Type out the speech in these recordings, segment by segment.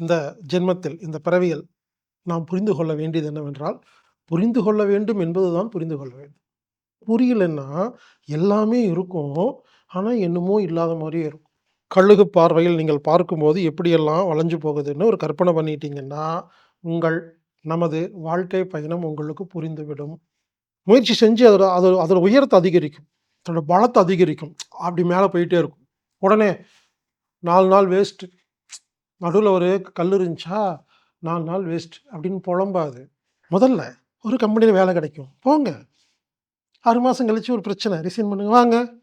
இந்த ஜென்மத்தில் இந்த பிறவியில் நாம் புரிந்து கொள்ள வேண்டியது என்னவென்றால் புரிந்து கொள்ள வேண்டும் என்பதுதான் புரிந்து கொள்ள வேண்டும். புரியலன்னா எல்லாமே இருக்கும். ஆனால் என்னமோ இல்லாத மாதிரியே இருக்கும். கழுகு பார்வையில் நீங்கள் பார்க்கும்போது எப்படியெல்லாம் வளைஞ்சு போகுதுன்னு ஒரு கற்பனை பண்ணிட்டீங்கன்னா உங்கள் நமது வாழ்க்கை பயணம் உங்களுக்கு புரிந்துவிடும். முயற்சி செஞ்சு அதோட அதோட அதோட உயரத்தை அதிகரிக்கும். அதோட பலத்தை அதிகரிக்கும். அப்படி மேலே போயிட்டே இருக்கும். உடனே நாலு நாள் வேஸ்ட்டு நடுவில் ஒரு கல் இருந்துச்சா? நாலு நாள் வேஸ்ட் அப்படின்னு புலம்பாது. முதல்ல ஒரு கம்பெனியில் வேலை கிடைக்கும். போங்க. ஆறு மாதம் கழிச்சு ஒரு பிரச்சனை. ரிசைன் பண்ணுங்க. வாங்க.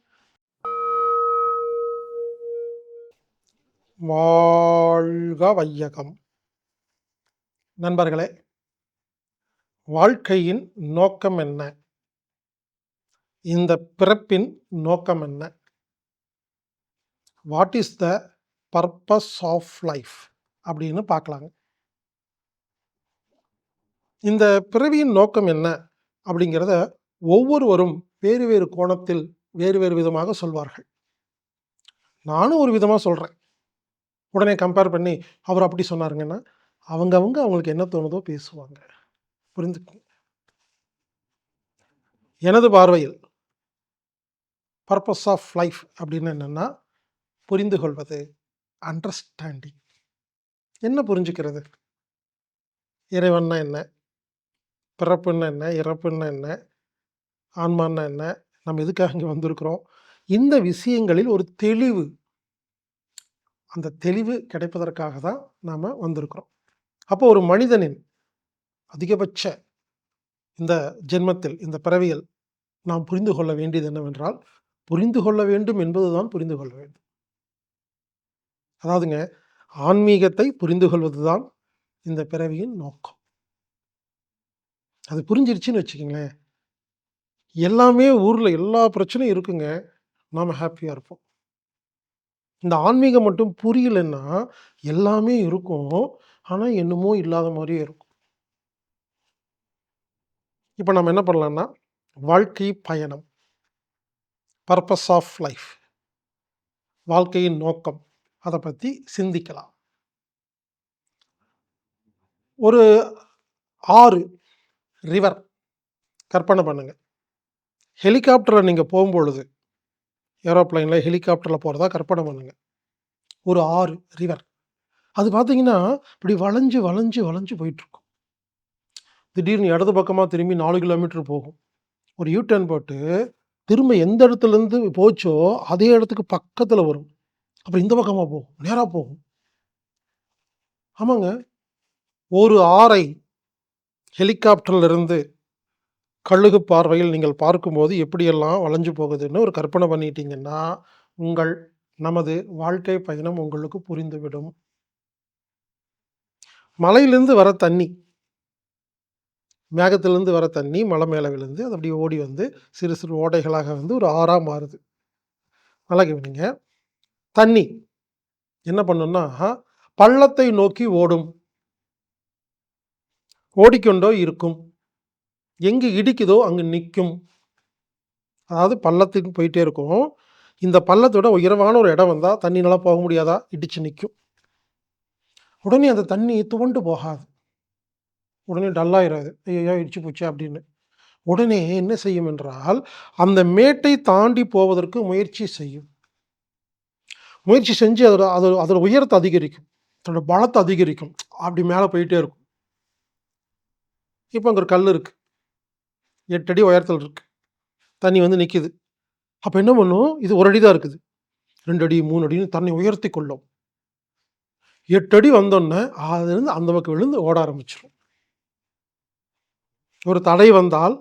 வாழ்க வையகம் நண்பர்களே வாழ்க்கையின் நோக்கம் என்ன? இந்த பிறப்பின் நோக்கம் என்ன? What is the purpose of life அப்படின்னு பார்க்கலாங்க இந்த பிறவியின் நோக்கம் என்ன அப்படிங்கிறத ஒவ்வொருவரும் வேறு வேறு கோணத்தில் வேறு வேறு விதமாக சொல்வார்கள். நானும் ஒரு விதமாக சொல்கிறேன் உடனே கம்பேர் பண்ணி அவர் அப்படி சொன்னாருங்கன்னா அவங்கவங்க அவங்களுக்கு என்ன தோணுதோ பேசுவாங்க. புரிந்து எனது பார்வையில் பர்பஸ் ஆஃப் லைஃப் அப்படின்னு என்னென்னா புரிந்து கொள்வது. அண்டர்ஸ்டாண்டிங் என்ன புரிஞ்சுக்கிறது? இறைவன்னா என்ன? பிறப்புன்னா என்ன? இறப்புன்னா என்ன? ஆன்மான்னா என்ன? நம்ம எதுக்காக இங்கே வந்திருக்கிறோம்? இந்த விஷயங்களில் ஒரு தெளிவு. அந்த தெளிவு கிடைப்பதற்காக தான் நாம் வந்திருக்கிறோம். அப்போ ஒரு மனிதனின் அதிகபட்ச இந்த ஜென்மத்தில் இந்த பிறவியில் நாம் புரிந்து கொள்ள வேண்டியது என்னவென்றால் புரிந்து கொள்ள வேண்டும் என்பதுதான் புரிந்து கொள்ள வேண்டும். அதாவதுங்க ஆன்மீகத்தை புரிந்து கொள்வதுதான் இந்த பிறவியின் நோக்கம். அது புரிஞ்சிருச்சுன்னு வச்சுக்கோங்களேன். எல்லாமே ஊரில் எல்லா பிரச்சனையும் இருக்குங்க. நாம் ஹாப்பியாக இருப்போம். இந்த ஆன்மீகம் மட்டும் புரியலைன்னா எல்லாமே இருக்கும். ஆனால் என்னமோ இல்லாத மாதிரியே இருக்கும். இப்போ நம்ம என்ன பண்ணலான்னா வாழ்க்கை பயணம். பர்பஸ் ஆஃப் லைஃப் வாழ்க்கையின் நோக்கம். அதை பற்றி சிந்திக்கலாம். ஒரு ஆறு ரிவர் கற்பனை பண்ணுங்க. ஹெலிகாப்டரில் நீங்கள் போகும்பொழுது ஏரோப்ளைனில் ஹெலிகாப்டரில் போகிறதா கற்பனை பண்ணுங்க. ஒரு ஆறு ரிவர் அது பார்த்தீங்கன்னா இப்படி வளைஞ்சு வளைஞ்சு வளைஞ்சு போயிட்டுருக்கும். திடீர்னு இடது பக்கமாக திரும்பி நாலு கிலோமீட்டர் போகும். ஒரு யூ டர்ன் போட்டு திரும்ப எந்த இடத்துலேருந்து போச்சோ அதே இடத்துக்கு பக்கத்தில் வரும். அப்புறம் இந்த பக்கமாக போகும் நேராக போகும் ஆமாங்க. ஒரு ஆறை ஹெலிகாப்டர்லேருந்து கழுகு பார்வையில் நீங்கள் பார்க்கும்போது எப்படியெல்லாம் வளைஞ்சு போகுதுன்னு ஒரு கற்பனை பண்ணிட்டீங்கன்னா உங்கள் நமது வாழ்க்கை பயணம் உங்களுக்கு புரிந்துவிடும். மலையிலேருந்து வர தண்ணி மேகத்திலேருந்து வர தண்ணி மலை மேலே விழுந்து அது அப்படியே ஓடி வந்து சிறு சிறு ஓடைகளாக வந்து ஒரு ஆறாக மாறுது. நல்லா கவனிங்க தண்ணி. என்ன பண்ணுன்னா பள்ளத்தை நோக்கி ஓடும். ஓடிக்கொண்டோ இருக்கும். எங்கே இடிக்குதோ அங்கே நிற்கும். அதாவது பள்ளத்துக்கு போயிட்டே இருக்கும். இந்த பள்ளத்தோட உயரமான ஒரு இடம் வந்தால் தண்ணி நல்லா போக முடியாதா? இடிச்சு நிற்கும். உடனே அந்த தண்ணி துவண்டு போகாது. உடனே டல்லாயிராது ஐயோ இடிச்சு போச்சு அப்படின்னு. உடனே என்ன செய்யும் என்றால் அந்த மேட்டை தாண்டி போவதற்கு முயற்சி செய்யும். முயற்சி செஞ்சு அதோட அதோட அதோட உயரத்தை அதிகரிக்கும். அதோட பலத்தை அதிகரிக்கும். அப்படி மேலே போயிட்டே இருக்கும். இப்போ அங்கே ஒரு கல் இருக்குது எட்டு அடி உயரத்தில் இருக்குது தண்ணி வந்து நிற்கிது அப்போ என்ன பண்ணும்? இது ஒரு அடி தான் இருக்குது. ரெண்டு அடி மூணு அடின்னு தண்ணி உயர்த்தி கொள்ளும். எட்டு அடி வந்தோடனே அதுலேருந்து அந்த பக்கம் விழுந்து ஓட ஆரம்பிச்சிடும் ஒரு தடை வந்தால்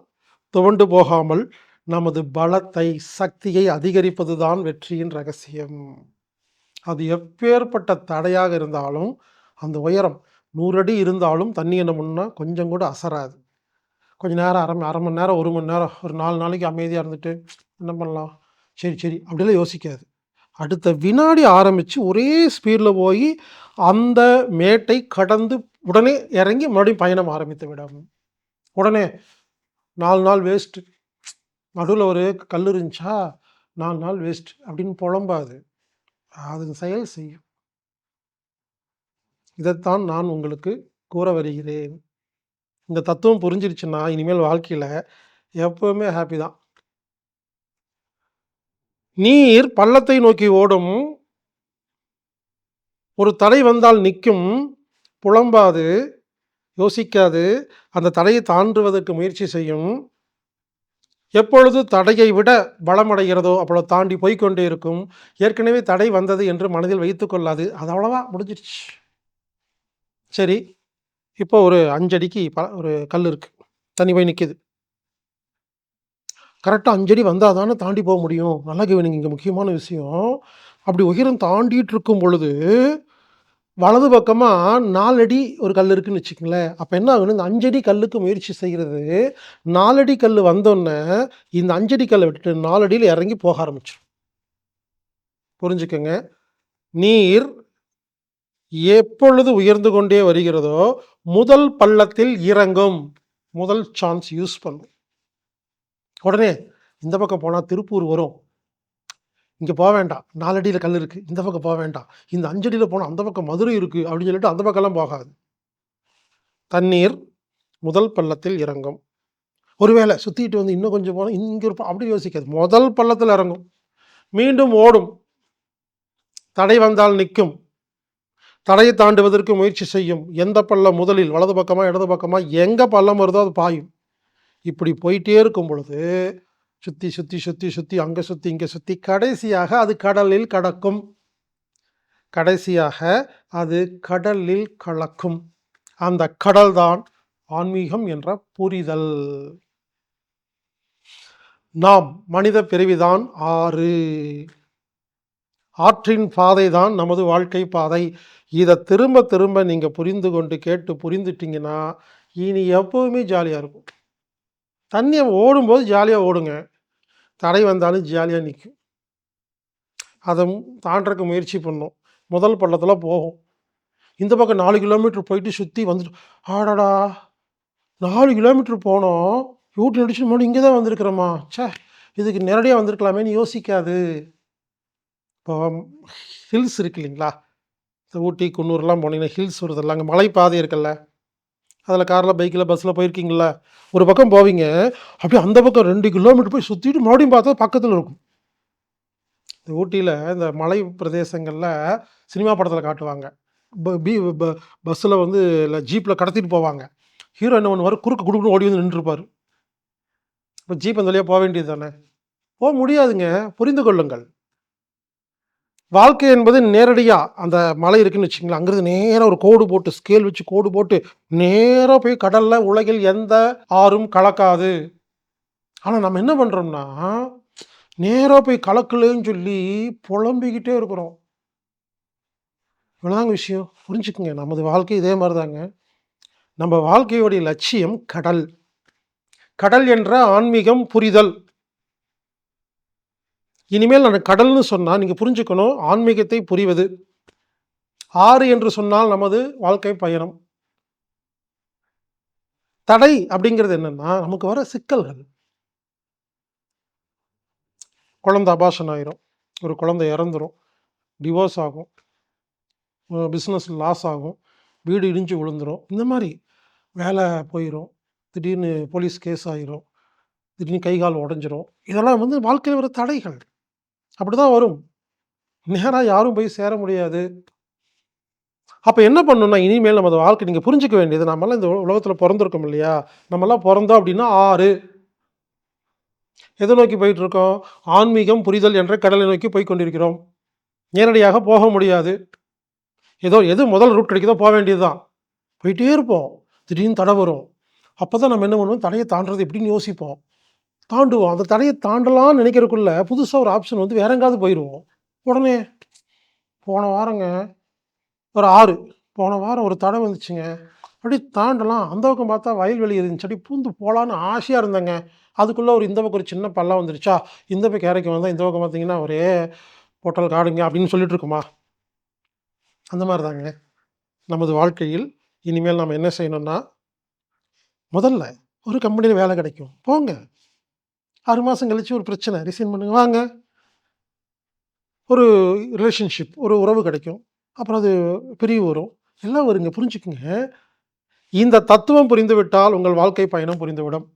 துவண்டு போகாமல் நமது பலத்தை சக்தியை அதிகரிப்பது தான் வெற்றியின் ரகசியம். அது எப்பேற்பட்ட தடையாக இருந்தாலும் அந்த உயரம் நூறு அடி இருந்தாலும் தண்ணி என்ன முன்னா கொஞ்சம் கூட அசராது. கொஞ்சம் நேரம் அரை அரை மணி நேரம் ஒரு மணி நேரம் ஒரு நாலு நாளைக்கு அமைதியாக இருந்துட்டு என்ன பண்ணலாம்? சரி சரி அப்படிலாம் யோசிக்காது. அடுத்த வினாடி ஆரம்பித்து ஒரே ஸ்பீடில் போய் அந்த மேட்டை கடந்து உடனே இறங்கி மறுபடியும் பயணம் ஆரம்பித்து விடாமல் உடனே நாலு நாள் வேஸ்ட்டு நடுவில் ஒரு கல் இருந்துச்சா? நாலு நாள் வேஸ்ட் அப்படின்னு புலம்பாது. அது செயல் செய்யும். இதைத்தான் நான் உங்களுக்கு கூற வருகிறேன். இந்த தத்துவம் புரிஞ்சிருச்சுன்னா இனிமேல் வாழ்க்கையில் எப்பவுமே ஹாப்பி தான். நீர் பள்ளத்தை நோக்கி ஓடும். ஒரு தடை வந்தால் நிற்கும். புலம்பாது யோசிக்காது. அந்த தடையை தாண்டுவதற்கு முயற்சி செய்யும். எப்பொழுது தடையை விட பலமடைகிறதோ அப்பொழுது தாண்டி போய்க்கொண்டே இருக்கும். ஏற்கனவே தடை வந்தது என்று மனதில் வைத்து கொள்ளாது. அது அவ்வளோவா முடிஞ்சிடுச்சு. சரி இப்போ ஒரு அஞ்சடிக்கு ப ஒரு கல் இருக்குது தண்ணி போய் நிற்கிது கரெக்டாக அஞ்சடி வந்தால் தானே தாண்டி போக முடியும். நல்லா கவனிங்க இங்கே முக்கியமான விஷயம். அப்படி உயிரம் தாண்டிட்டு இருக்கும் பொழுது வலது பக்கமாக நாலடி ஒரு கல் இருக்குன்னு வச்சுக்கங்களேன். அப்போ என்ன ஆகுன்னு இந்த அஞ்சடி கல்லுக்கு முயற்சி செய்கிறது நாலடி கல் வந்தோடனே இந்த அஞ்சடி கல்லை விட்டுட்டு நாலடியில் இறங்கி போக ஆரம்பிச்சிடும் புரிஞ்சுக்கோங்க. நீர் எப்பொழுது உயர்ந்து கொண்டே வருகிறதோ முதல் பள்ளத்தில் இறங்கும். முதல் சான்ஸ் யூஸ் பண்ணும். உடனே இந்த பக்கம் போனால் திருப்பூர் வரும். இங்கே போக வேண்டாம். நாலடியில் கல் இருக்குது இந்த பக்கம் போக வேண்டாம். இந்த அஞ்சடியில் போனால் அந்த பக்கம் மதுரை இருக்குது அப்படின்னு சொல்லிட்டு அந்த பக்கம்லாம் போகாது. தண்ணீர் முதல் பள்ளத்தில் இறங்கும். ஒருவேளை சுற்றிட்டு வந்து இன்னும் கொஞ்சம் போனால் இங்கே இருப்போம். அப்படி யோசிக்காது. முதல் பள்ளத்தில் இறங்கும். மீண்டும் ஓடும். தடை வந்தால் நிற்கும். தடையை தாண்டுவதற்கு முயற்சி செய்யும். எந்த பள்ளம் முதலில்? வலது பக்கமாக இடது பக்கமாக எங்கே பள்ளம் வருதோ அது பாயும். இப்படி போயிட்டே இருக்கும் பொழுது சுற்றி சுற்றி சுற்றி சுற்றி அங்கே சுற்றி இங்கே சுற்றி கடைசியாக அது கடலில் கடக்கும். கடைசியாக அது கடலில் கலக்கும். அந்த கடல்தான் ஆன்மீகம் என்ற புரிதல். நாம் மனித பிறவிதான் ஆறு. ஆற்றின் பாதை தான் நமது வாழ்க்கை பாதை. இதை திரும்ப திரும்ப நீங்கள் புரிந்து கொண்டு கேட்டு புரிந்துட்டிங்கன்னா இனி எப்பவுமே ஜாலியாக இருக்கும். தண்ணியை ஓடும்போது ஜாலியாக ஓடுங்க. தடை வந்தாலும் ஜாலியாக நிற்கும் அதை தாண்டறக்கு முயற்சி பண்ணும். முதல் பள்ளத்தில் போகும். இந்த பக்கம் நாலு கிலோமீட்டர் போயிட்டு சுற்றி வந்துட்டு ஆடாடா நாலு கிலோமீட்டர் போனோம். யூட்டு நடிச்சு மறுபடியும் இங்கே தான் வந்திருக்கிறோமா? சே இதுக்கு நேரடியாக வந்திருக்கலாமேன்னு யோசிக்காது. இப்போ ஹில்ஸ் இருக்கு இல்லைங்களா? இந்த ஊட்டி குன்னூர்லாம் போனீங்கன்னா ஹில்ஸ் வருதில்ல அங்கே மலைப்பாதை இருக்குல்ல? அதில் காரில் பைக்கில் பஸ்ஸில் போயிருக்கீங்களா ஒரு பக்கம் போவீங்க அப்படியே அந்த பக்கம் ரெண்டு கிலோமீட்டர் போய் சுற்றிட்டு மறுபடியும் பார்த்தா பக்கத்தில் இருக்கும். இந்த ஊட்டியில் இந்த மலை பிரதேசங்களில் சினிமா படத்தில் காட்டுவாங்க. ப- பி ப- பஸ்ஸில் வந்து இல்லை ஜீப்பில் கடத்திட்டு போவாங்க. ஹீரோ என்ன பண்ணுவார்? குறுக்கு குடுக்குன்னு ஓடி வந்து நின்றுருப்பார். இப்போ ஜீப் அந்த வழியாக போக வேண்டியது தானே? போக முடியாதுங்க. புரிந்து கொள்ளுங்கள். வாழ்க்கை என்பது நேரடியாக அந்த மலை இருக்குன்னு வச்சுங்களேன் அங்கிருந்து நேராக ஒரு கோடு போட்டு ஸ்கேல் வச்சு கோடு போட்டு நேராக போய் கடலில் உலகில் எந்த ஆறும் கலக்காது. ஆனால் நம்ம என்ன பண்ணுறோம்னா நேராக போய் கலக்கலன்னு சொல்லி புலம்பிக்கிட்டே இருக்கிறோம். இவ்வளோதாங்க விஷயம். புரிஞ்சுக்குங்க. நமது வாழ்க்கை இதே மாதிரி தாங்க நம்ம வாழ்க்கையோடைய லட்சியம் கடல். கடல் என்ற ஆன்மீகம் புரிதல். இனிமேல் நான் கடல்னு சொன்னால் நீங்கள் புரிஞ்சுக்கணும் ஆன்மீகத்தை புரிவது. ஆறு என்று சொன்னால் நமது வாழ்க்கை பயணம். தடை அப்படிங்கிறது என்னன்னா நமக்கு வர சிக்கல்கள். குழந்தை அபாஷன் ஆயிரும். ஒரு குழந்தை இறந்துரும். டிவோர்ஸ் ஆகும். பிஸ்னஸ் லாஸ் ஆகும். வீடு இடிஞ்சு விழுந்துரும். இந்த மாதிரி வேலை போயிடும் திடீர்னு போலீஸ் கேஸ் ஆயிரும். திடீர்னு கை கால் உடஞ்சிரும். இதெல்லாம் வந்து வாழ்க்கையில் வர தடைகள். அப்படி தான் வரும். நேராக யாரும் போய் சேர முடியாது. அப்போ என்ன பண்ணணும்னா இனிமேல் நமது வாழ்க்கை நீங்கள் புரிஞ்சிக்க வேண்டியது நம்மளாம் இந்த உலகத்தில் பிறந்திருக்கோம் இல்லையா? நம்மலாம் பிறந்தோம் அப்படின்னா ஆறு. எதை நோக்கி போயிட்டு இருக்கோம் ஆன்மீகம் புரிதல் என்ற கடலை நோக்கி போய் கொண்டிருக்கிறோம். நேரடியாக போக முடியாது. ஏதோ எது முதல் ரூட் கிடைக்குதோ போக வேண்டியது தான் போயிட்டே இருப்போம். திடீர்னு தடை வரும். அப்போ தான் நம்ம என்ன பண்ணுவோம்? தடையை தாண்டுறது எப்படின்னு யோசிப்போம். தாண்டுவோம். அந்த தடையை தாண்டலாம்னு நினைக்கிறதுக்குள்ள புதுசாக ஒரு ஆப்ஷன் வந்து வேற எங்காவது போயிடுவோம் உடனே போன வாரங்க ஒரு ஆறு போன வாரம் ஒரு தடை வந்துச்சுங்க. அப்படி தாண்டலாம். அந்த பக்கம் பார்த்தா வயல்வெளி இருந்துச்சு. அப்படி பூந்து போகலான்னு ஆசையாக இருந்தேங்க. அதுக்குள்ளே ஒரு இந்த பக்கம் ஒரு சின்ன பள்ளம் வந்துருச்சா? இந்த பக்கம் இறக்கி வந்தால் இந்த பக்கம் பார்த்தீங்கன்னா ஒரே போட்டல் காடுங்க அப்படின்னு சொல்லிட்டு இருக்குமா? அந்த மாதிரி தாங்க நமது வாழ்க்கையில் இனிமேல் நம்ம என்ன செய்யணும்னா முதல்ல ஒரு கம்பெனியில் வேலை கிடைக்கும். போங்க. ஆறு மாதம் கழித்து ஒரு பிரச்சனை. ரிசைன் பண்ணுங்க. வாங்க. ஒரு ரிலேஷன்ஷிப் ஒரு உறவு கிடைக்கும். அப்புறம் அது பிரிவு வரும். எல்லாம் வருங்க. புரிஞ்சுக்குங்க. இந்த தத்துவம் புரிந்துவிட்டால் உங்கள் வாழ்க்கை பயணம் புரிந்துவிடும்.